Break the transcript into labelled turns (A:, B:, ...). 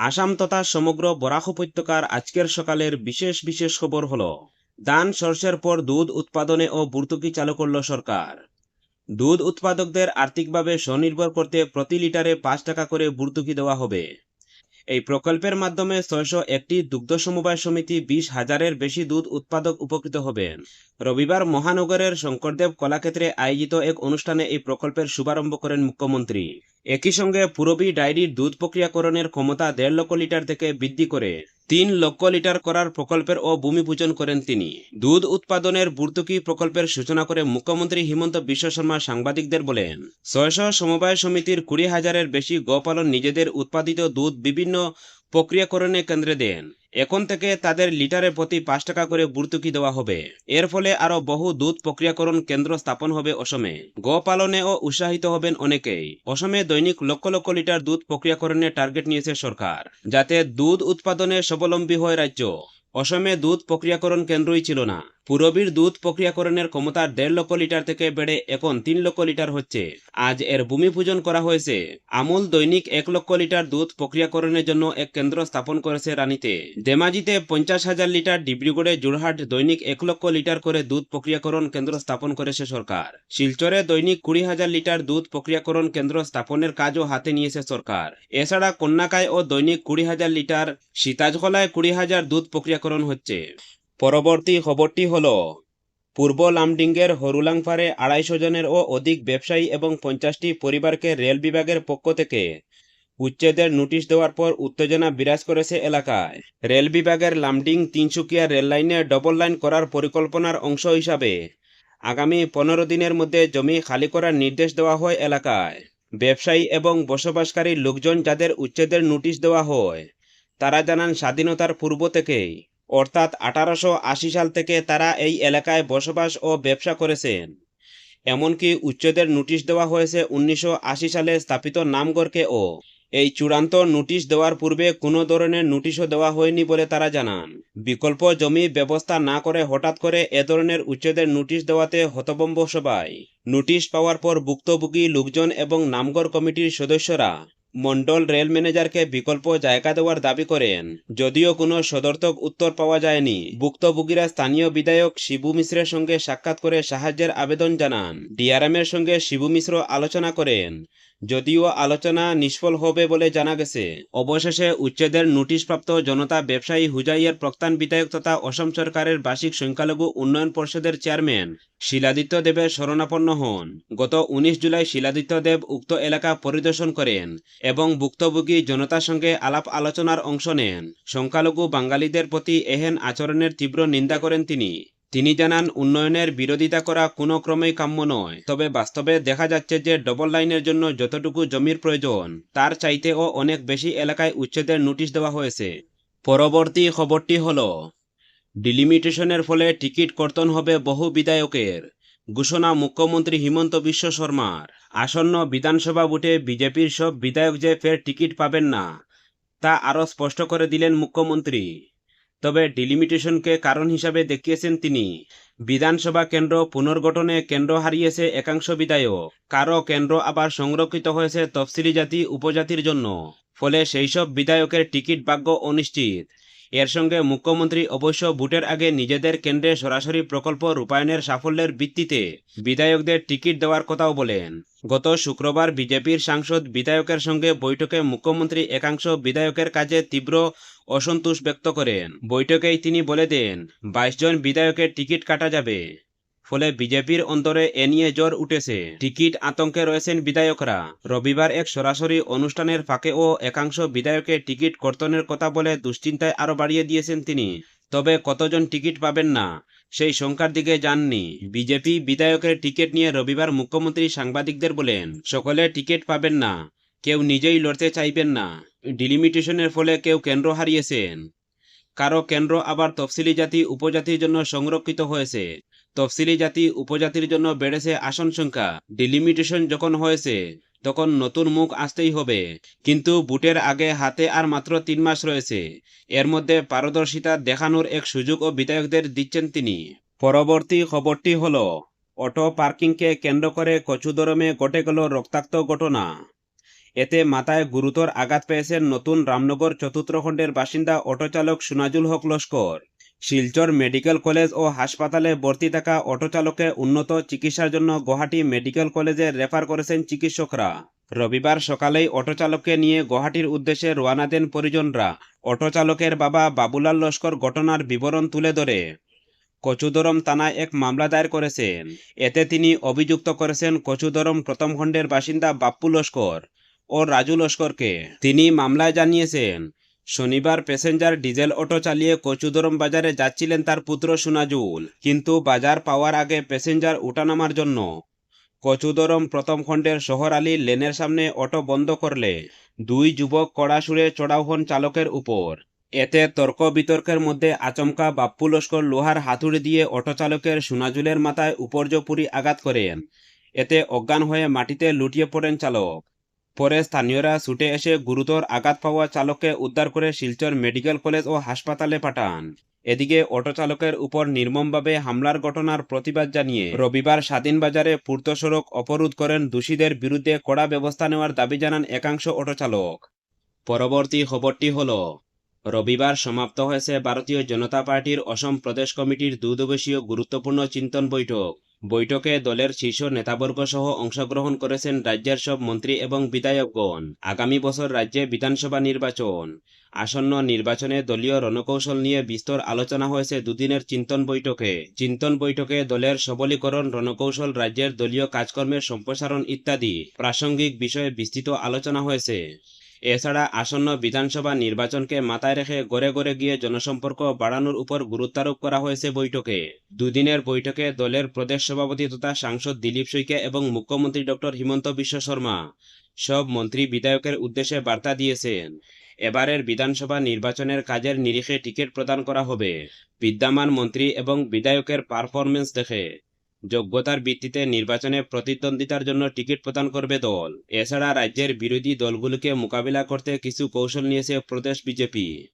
A: আসাম তথা সমগ্র বরাক উপত্যকার আজকের সকালের বিশেষ বিশেষ খবর হল দান সর্ষের পর দুধ উৎপাদনে ও ভর্তুকি চালু করল সরকার। দুধ উৎপাদকদের আর্থিকভাবে স্বনির্ভর করতে প্রতি লিটারে পাঁচ টাকা করে ভর্তুকি দেওয়া হবে। এই প্রকল্পের মাধ্যমে ছয়শো একটি দুগ্ধ সমবায় সমিতি বিশ হাজারের বেশি দুধ উৎপাদক উপকৃত হবে। রবিবার মহানগরের শঙ্করদেব কলাক্ষেত্রে আয়োজিত এক অনুষ্ঠানে এই প্রকল্পের শুভারম্ভ করেন মুখ্যমন্ত্রী। একই সঙ্গে পুরবী ডায়েরির দুধ প্রক্রিয়াকরণের ক্ষমতা দেড় লক্ষ লিটার থেকে বৃদ্ধি করে তিন লক্ষ লিটার করার প্রকল্পের ও ভূমি পূজন করেন তিনি। দুধ উৎপাদনের ভর্তুকি প্রকল্পের সূচনা করে মুখ্যমন্ত্রী হিমন্ত বিশ্ব শর্মা সাংবাদিকদের বলেন, ছয়শো সমবায় সমিতির কুড়ি হাজারের বেশি গোপালন নিজেদের উৎপাদিত দুধ বিভিন্ন প্রক্রিয়াকরণে কেন্দ্রে দেন। এখন থেকে তাদের লিটারে প্রতি পাঁচ টাকা করে ভর্তুকি দেওয়া হবে। এর ফলে আরও বহু দুধ প্রক্রিয়াকরণ কেন্দ্র স্থাপন হবে অসমে। গোপালনেও উৎসাহিত হবেন অনেকেই। অসমে দৈনিক লক্ষ লক্ষ লিটার দুধ প্রক্রিয়াকরণের টার্গেট নিয়েছে সরকার, যাতে দুধ উৎপাদনে স্বাবলম্বী হয় রাজ্য। অসমে দুধ প্রক্রিয়াকরণ কেন্দ্রই ছিল না। পুরবীর দুধ প্রক্রিয়াকরণের ক্ষমতা দেড় লক্ষ লিটার থেকে বেড়ে এখন তিন লক্ষ লিটার হচ্ছে। আজ এর ভূমি পূজন করা হয়েছে। আমুল দৈনিক এক লক্ষ লিটার দুধ প্রক্রিয়াকরণের জন্য এক কেন্দ্র স্থাপন করেছে রানীতে। ধেমাজিতে পঞ্চাশ হাজার লিটার, ডিব্রুগড়ে জোরহাট দৈনিক এক লক্ষ লিটার করে দুধ প্রক্রিয়াকরণ কেন্দ্র স্থাপন করেছে সরকার। শিলচরে দৈনিক কুড়ি হাজার লিটার দুধ প্রক্রিয়াকরণ কেন্দ্র স্থাপনের কাজও হাতে নিয়েছে সরকার। এছাড়া কন্যাকায় ও দৈনিক কুড়ি হাজার লিটার সীতাজখলায় কুড়ি হাজার দুধ প্রক্রিয়াকরণ হচ্ছে। পরবর্তী খবরটি হল, পূর্ব লামডিংয়ের হরুলাংফারে আড়াইশো জনের ও অধিক ব্যবসায়ী এবং পঞ্চাশটি পরিবারকে রেল বিভাগের পক্ষ থেকে উচ্ছেদের নোটিশ দেওয়ার পর উত্তেজনা বিরাজ করেছে এলাকায়। রেল বিভাগের লামডিং তিনসুকিয়া রেল লাইনে ডবল লাইন করার পরিকল্পনার অংশ হিসাবে আগামী পনেরো দিনের মধ্যে জমি খালি করার নির্দেশ দেওয়া হয় এলাকায়। ব্যবসায়ী এবং বসবাসকারী লোকজন যাদের উচ্ছেদের নোটিশ দেওয়া হয়, তারা জানান স্বাধীনতার পূর্ব থেকেই অর্থাৎ আঠারোশো আশি সাল থেকে তারা এই এলাকায় বসবাস ও ব্যবসা করেছেন। এমনকি উচ্চদের নোটিশ দেওয়া হয়েছে উনিশশো আশি সালে স্থাপিত নামগড়কেও এই চূড়ান্ত নোটিশ দেওয়ার পূর্বে কোনো ধরনের নোটিশও দেওয়া হয়নি বলে তারা জানান। বিকল্প জমি ব্যবস্থা না করে হঠাৎ করে এ ধরনের উচ্ছেদের নোটিশ দেওয়াতে হতবম্ব সবাই। নোটিশ পাওয়ার পর ভুক্তভোগী লোকজন এবং নামগড় কমিটির সদস্যরা মন্ডল রেল ম্যানেজারকে বিকল্প জায়গা দেওয়ার দাবি করেন। যদিও কোনো সদর্থক উত্তর পাওয়া যায়নি। ভুক্তভোগীরা স্থানীয় বিধায়ক শিবু মিশ্রের সঙ্গে সাক্ষাৎ করে সাহায্যের আবেদন জানান। ডিআরএমের সঙ্গে শিবু মিশ্র আলোচনা করেন। যদিও আলোচনা নিষ্ফল হবে বলে জানা গেছে। অবশেষে উচ্ছেদের নোটিশপ্রাপ্ত জনতা ব্যবসায়ী হুজাইয়ের প্রক্তান বিধায়ক তথা অসম সরকারের বার্ষিক সংখ্যালঘু উন্নয়ন পর্ষদের চেয়ারম্যান শিলাদিত্য দেবের শরণাপন্ন হন। গত উনিশ জুলাই শিলাদিত্য দেব উক্ত এলাকা পরিদর্শন করেন এবং ভুক্তভোগী জনতার সঙ্গে আলাপ আলোচনার অংশ নেন। সংখ্যালঘু বাঙালিদের প্রতি এহেন আচরণের তীব্র নিন্দা করেন তিনি। তিনি জানান, উন্নয়নের বিরোধিতা করা কোনো ক্রমেই কাম্য নয়, তবে বাস্তবে দেখা যাচ্ছে যে ডবল লাইনের জন্য যতটুকু জমির প্রয়োজন, তার চাইতেও অনেক বেশি এলাকায় উচ্ছেদের নোটিশ দেওয়া হয়েছে। পরবর্তী খবরটি হল, ডিলিমিটেশনের ফলে টিকিট কর্তন হবে বহু বিধায়কের, ঘোষণা মুখ্যমন্ত্রী হিমন্ত বিশ্ব শর্মার। আসন্ন বিধানসভা ভোটে বিজেপির সব বিধায়ক যে ফের টিকিট পাবেন না, তা আরও স্পষ্ট করে দিলেন মুখ্যমন্ত্রী। তবে ডিলিমিটেশনকে কারণ হিসাবে দেখিয়েছেন তিনি। বিধানসভা কেন্দ্র পুনর্গঠনে কেন্দ্র হারিয়েছে একাংশ বিধায়ক। কারও কেন্দ্র আবার সংরক্ষিত হয়েছে তফসিলি জাতি উপজাতির জন্য। ফলে সেই সব বিধায়কের টিকিট ভাগ্য অনিশ্চিত। এর সঙ্গে মুখ্যমন্ত্রী অবশ্য ভোটের আগে নিজেদের কেন্দ্রে সরাসরি প্রকল্প রূপায়ণের সাফল্যের ভিত্তিতে বিধায়কদের টিকিট দেওয়ার কথাও বলেন। গত শুক্রবার বিজেপির সাংসদ বিধায়কের সঙ্গে বৈঠকে মুখ্যমন্ত্রী একাংশ বিধায়কের কাজে তীব্র অসন্তোষ ব্যক্ত করেন। বৈঠকেই তিনি বলে দেন, বাইশ জন বিধায়কের টিকিট কাটা যাবে। ফলে বিজেপির অন্তরে এ নিয়ে জ্বর উঠেছে। টিকিট আতঙ্কে রয়েছেন বিধায়করা। রবিবার এক সরাসরি অনুষ্ঠানের ফাঁকে ও একাংশ বিধায়কের টিকিট কর্তনের কথা বলে দুশ্চিন্তায় আরও বাড়িয়ে দিয়েছেন তিনি। তবে কতজন টিকিট পাবেন না, সেই সংখ্যার দিকে যাননি। বিজেপি বিধায়কের টিকিট নিয়ে রবিবার মুখ্যমন্ত্রী সাংবাদিকদের বলেন, সকলে টিকিট পাবেন না, কেউ নিজেই লড়তে চাইবেন না। ডিলিমিটেশনের ফলে কেউ কেন্দ্র হারিয়েছেন। কারও কেন্দ্র আবার তফসিলি জাতি, উপজাতির জন্য সংরক্ষিত হয়েছে। তফসিলি জাতি উপজাতির জন্য বেড়েছে আসন সংখ্যা। ডিলিমিটেশন যখন হয়েছে, তখন নতুন মুখ আসতেই হবে। কিন্তু বুটের আগে হাতে আর মাত্র তিন মাস রয়েছে। এর মধ্যে পারদর্শিতা দেখানোর এক সুযোগ ও বিধায়কদের দিচ্ছেন তিনি। পরবর্তী খবরটি হল, অটো পার্কিংকে কেন্দ্র করে কচুদরমে ঘটে গেল রক্তাক্ত ঘটনা। এতে মাথায় গুরুতর আঘাত পেয়েছেন নতুন রামনগর চতুর্থ খণ্ডের বাসিন্দা অটোচালক সুনাজুল হক লস্কর। শিলচর মেডিকেল কলেজ ও হাসপাতালে ভর্তি থাকা অটোচালককে উন্নত চিকিৎসার জন্য গুয়াহাটি মেডিকেল কলেজে রেফার করেছেন চিকিৎসকরা। রবিবার সকালেই অটোচালককে নিয়ে গুয়াহাটির উদ্দেশ্যে রওনা দেন পরিজনরা। অটোচালকের বাবা বাবুলাল লস্কর ঘটনার বিবরণ তুলে ধরে। কচুদরম থানায় এক মামলা দায়ের করেছেন। এতে তিনি অভিযুক্ত করেছেন কচুদরম প্রথম খণ্ডের বাসিন্দা বাপ্পু লস্কর ও রাজু লস্করকে। তিনি মামলায় জানিয়েছেন শনিবার প্যাসেঞ্জার ডিজেল অটো চালিয়ে কচুদরম বাজারে যাচ্ছিলেন তার পুত্র সুনাজুল। কিন্তু বাজার পাওয়ার আগে প্যাসেঞ্জার উঠানামার জন্য। কচুদরম প্রথম খণ্ডের শহর আলী লেনের সামনে অটো বন্ধ করলে দুই যুবক কড়া সুরে চড়াও হন চালকের উপর। এতে তর্ক বিতর্কের মধ্যে আচমকা বাপ্পু লস্কর লোহার হাতুড়ি দিয়ে অটো চালকের সুনাজুলের মাথায় উপর্যপুরি আঘাত করেন। এতে অজ্ঞান হয়ে মাটিতে লুটিয়ে পড়েন চালক। পরে স্থানীয়রা ছুটে এসে গুরুতর আঘাত পাওয়া চালককে উদ্ধার করে শিলচর মেডিকেল কলেজ ও হাসপাতালে পাঠান। এদিকে অটো চালকের উপর নির্মমভাবে হামলার ঘটনার প্রতিবাদ জানিয়ে রবিবার স্বাধীন বাজারে পূর্ত সড়ক অবরোধ করেন দোষীদের বিরুদ্ধে কড়া ব্যবস্থা নেওয়ার দাবি জানান একাংশ অটো চালক। পরবর্তী খবরটি হল, রবিবার সমাপ্ত হয়েছে ভারতীয় জনতা পার্টির অসম প্রদেশ কমিটির দুদিবসীয় গুরুত্বপূর্ণ চিন্তন বৈঠক। বৈঠকে দলের শীর্ষ নেতাবর্গ সহ অংশগ্রহণ করেছেন রাজ্যের সব মন্ত্রী এবং বিধায়কগণ। আগামী বছর রাজ্যে বিধানসভা নির্বাচন। আসন্ন নির্বাচনে দলীয় রণকৌশল নিয়ে বিস্তর আলোচনা হয়েছে দুদিনের চিন্তন বৈঠকে। চিন্তন বৈঠকে দলের সবলীকরণ, রণকৌশল, রাজ্যের দলীয় কাজকর্মের সম্প্রসারণ ইত্যাদি প্রাসঙ্গিক বিষয়ে বিস্তৃত আলোচনা হয়েছে। এছাড়া আসন্ন বিধানসভা নির্বাচনকে মাথায় রেখে গড়ে গড়ে গিয়ে জনসম্পর্ক বাড়ানোর উপর গুরুত্বারোপ করা হয়েছে বৈঠকে। দুদিনের বৈঠকে দলের প্রদেশ সভাপতি তথা সাংসদ দিলীপ শইকে এবং মুখ্যমন্ত্রী ডক্টর হিমন্ত বিশ্ব শর্মা। সব মন্ত্রী বিধায়কের উদ্দেশ্যে বার্তা দিয়েছেন, এবারের বিধানসভা নির্বাচনের কাজের নিরিখে টিকিট প্রদান করা হবে। বিদ্যমান মন্ত্রী এবং বিধায়কের পারফরমেন্স দেখে। যোগ্যতার ভিত্তিতে নির্বাচনে প্রতিদ্বন্দ্বিতার জন্য টিকিট প্রদান করবে দল। এছাড়া রাজ্যের বিরোধী দলগুলোকে মোকাবিলা করতে কিছু কৌশল নিয়েছে প্রদেশ বিজেপি।